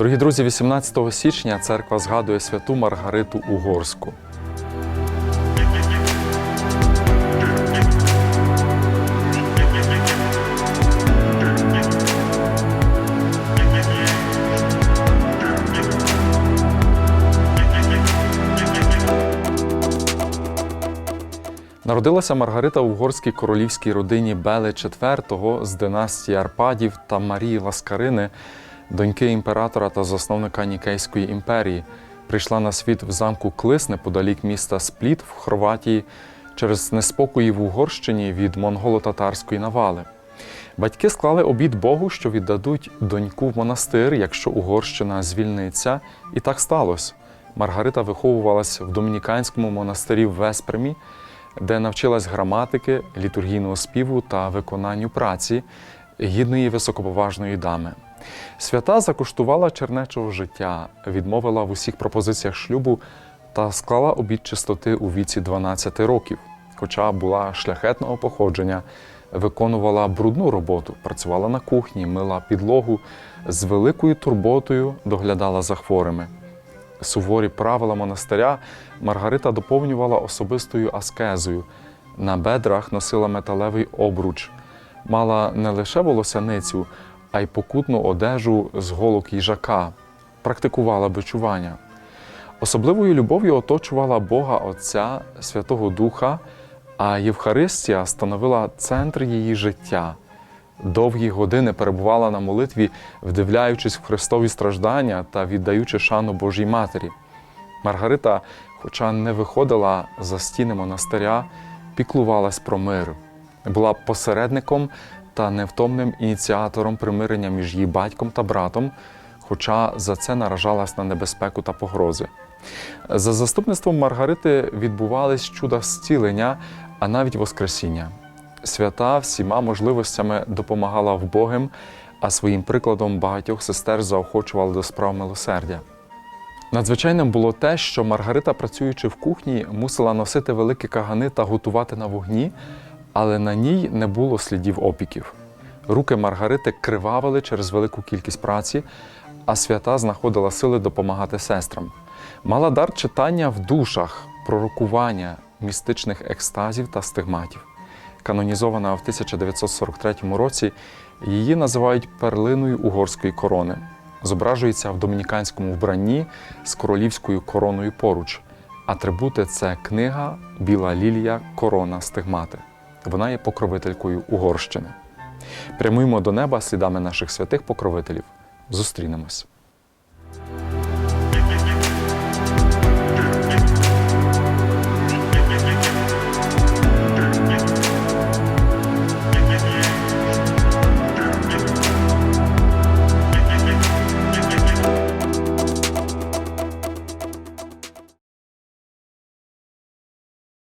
Дорогі друзі, 18 січня церква згадує святу Маргариту Угорську. Народилася Маргарита у угорській королівській родині Бели IV з династії Арпадів та Марії Ласкарини, доньки імператора та засновника Нікейської імперії. Прийшла на світ в замку Клис неподалік міста Спліт в Хорватії через неспокої в Угорщині від монголо-татарської навали. Батьки склали обід Богу, що віддадуть доньку в монастир, якщо Угорщина звільниться, і так сталося. Маргарита виховувалась в домініканському монастирі в Веспремі, де навчилась граматики, літургійного співу та виконанню праці гідної високоповажної дами. Свята закуштувала чернечого життя, відмовила в усіх пропозиціях шлюбу та склала обід чистоти у віці 12 років, хоча була шляхетного походження, виконувала брудну роботу, працювала на кухні, мила підлогу, з великою турботою доглядала за хворими. Суворі правила монастиря Маргарита доповнювала особистою аскезою. На бедрах носила металевий обруч, мала не лише волосяницю, а й покутну одежу з голок їжака, практикувала бичування. Особливою любов'ю оточувала Бога Отця, Святого Духа, а Євхаристія становила центр її життя. Довгі години перебувала на молитві, вдивляючись в Христові страждання та віддаючи шану Божій Матері. Маргарита, хоча не виходила за стіни монастиря, піклувалась про мир, була посередником та невтомним ініціатором примирення між її батьком та братом, хоча за це наражалась на небезпеку та погрози. За заступництвом Маргарити відбувались чуда зцілення, а навіть Воскресіння. Свята всіма можливостями допомагала вбогим, а своїм прикладом багатьох сестер заохочувала до справ милосердя. Надзвичайним було те, що Маргарита, працюючи в кухні, мусила носити великі кагани та готувати на вогні, але на ній не було слідів опіків. Руки Маргарити кривавили через велику кількість праці, а свята знаходила сили допомагати сестрам. Мала дар читання в душах, пророкування, містичних екстазів та стигматів. Канонізована в 1943 році, її називають перлиною угорської корони. Зображується в домініканському вбранні з королівською короною поруч. Атрибути це книга, біла лілія, корона, стигмати. Вона є покровителькою Угорщини. Прямуємо до неба слідами наших святих покровителів. Зустрінемось.